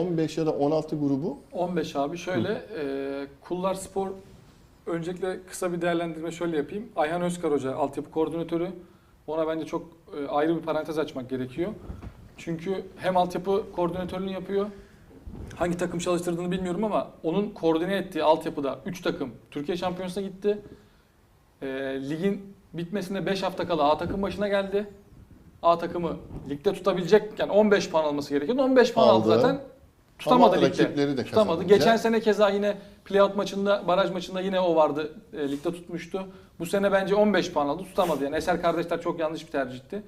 15 ya da 16 grubu 15 abi şöyle e, Kullar Spor öncelikle kısa bir değerlendirme şöyle yapayım. Ayhan Özkar Hoca altyapı koordinatörü. Ona bence çok e, ayrı bir parantez açmak gerekiyor. Çünkü hem altyapı koordinatörlüğünü yapıyor. Hangi takım çalıştırdığını bilmiyorum ama onun koordine ettiği altyapıda 3 takım Türkiye Şampiyonası'na gitti. E, ligin bitmesine 5 hafta kala A takım başına geldi. A takımı ligde tutabilecek yani 15 puan alması gerekiyordu. 15 puan aldı Aldı. zaten. Tutamadı Ama ligde. de Tutamadı. kazanınca- Geçen sene keza yine playout maçında, baraj maçında yine o vardı. E, ligde tutmuştu. Bu sene bence 15 puan aldı. Tutamadı yani. Eser kardeşler çok yanlış bir tercihti.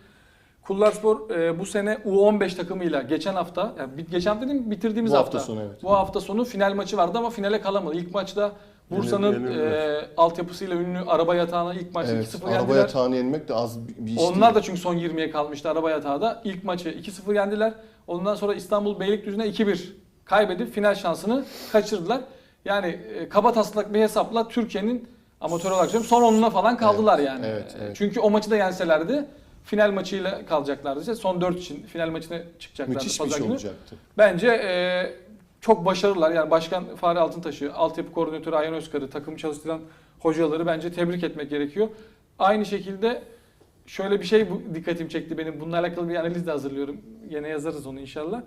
Kullarspor e, bu sene U15 takımıyla geçen hafta, yani bi- geçen hafta değil mi? Bitirdiğimiz bu hafta. hafta sonu evet. Bu hafta sonu final maçı vardı ama finale kalamadı. İlk maçta Bursa'nın e, altyapısıyla ünlü araba yatağına ilk maçta Evet, 2-0 araba yendiler. yatağını yenmek de az bir iş Onlar da değil. çünkü son 20'ye kalmıştı araba yatağında. İlk maçı 2-0 yendiler. Ondan sonra İstanbul Beylikdüzü'ne 2-1 kaybedip final şansını kaçırdılar. Yani e, kaba taslak bir hesapla Türkiye'nin amatör olarak söylüyorum son onuna falan kaldılar Evet, yani. evet, E, evet. Çünkü o maçı da yenselerdi final maçıyla kalacaklardı. İşte son 4 için final maçına çıkacaklardı Müthiş bir şey günü. olacaktı. Bence e, çok başarılılar. Yani Başkan Fahri Altıntaş'ı, altyapı koordinatörü Ayhan Özkar'ı, takım çalıştıran hocaları bence tebrik etmek gerekiyor. Aynı şekilde şöyle bir şey bu, dikkatimi çekti benim. Bununla alakalı bir analiz de hazırlıyorum. Yine yazarız onu inşallah.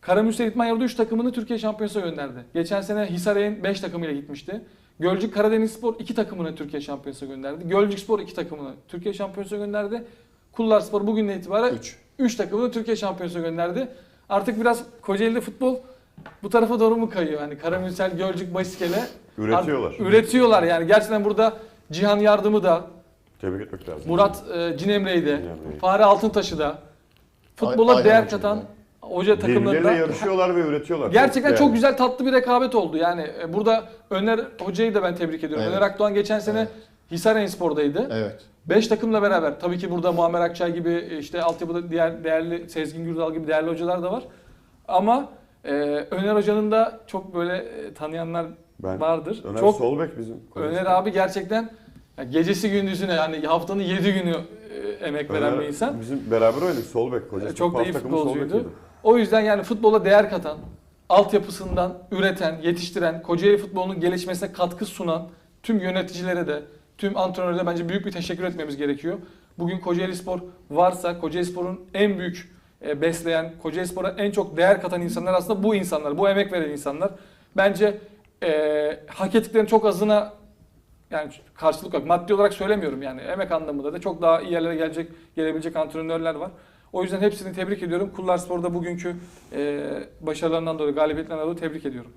Karamürsel İtman Yarıda 3 takımını Türkiye Şampiyonası'na gönderdi. Geçen sene Hisaray'ın 5 takımıyla gitmişti. Gölcük Karadeniz Spor 2 takımını Türkiye Şampiyonası'na gönderdi. Gölcük Spor 2 takımını Türkiye Şampiyonası'na gönderdi. Kullar Spor bugünden itibaren 3. 3 takımını Türkiye Şampiyonası'na gönderdi. Artık biraz Kocaeli'de futbol bu tarafa doğru mu kayıyor? Hani Karamürsel, Gölcük, Basikele Üretiyorlar. Üretiyorlar yani. Gerçekten burada Cihan Yardım'ı da, Tebrik etmek lazım. Murat e, Cinemre'yi de, Cinemre'yi. Fahri Altıntaş'ı da futbola Ayhan değer Hoca'yı katan da. hoca takımlarında Birbirleriyle yarışıyorlar ve üretiyorlar. gerçekten çok, değerli. güzel tatlı bir rekabet oldu. Yani e, burada Öner Hoca'yı da ben tebrik ediyorum. Evet. Öner Akdoğan geçen sene Evet. Hisarayspor'daydı. Evet. 5 takımla beraber tabii ki burada Muammer Akçay gibi e, işte altyapıda diğer değerli Sezgin Gürdal gibi değerli hocalar da var. Ama e, Öner Hoca'nın da çok böyle e, tanıyanlar Ben, vardır. Öner çok Solbek bizim. Öner abi gerçekten ya gecesi gündüzüne yani haftanın 7 günü e, emek veren Öner bir insan. Bizim beraber oynadık Solbek. Kocası E, çok da iyi futbolcuydu. O yüzden yani futbola değer katan, altyapısından üreten, yetiştiren, Kocaeli futbolunun gelişmesine katkı sunan tüm yöneticilere de, tüm antrenörlere de bence büyük bir teşekkür etmemiz gerekiyor. Bugün Kocaeli Spor varsa Kocaeli Spor'un en büyük e, besleyen, Kocaeli Spor'a en çok değer katan insanlar aslında bu insanlar, bu emek veren insanlar. Bence e, hak ettiklerinin çok azına yani karşılık yok. Maddi olarak söylemiyorum yani. Emek anlamında da çok daha iyi yerlere gelecek, gelebilecek antrenörler var. O yüzden hepsini tebrik ediyorum. Kullar Spor'da bugünkü e, başarılarından dolayı, galibiyetlerinden dolayı tebrik ediyorum.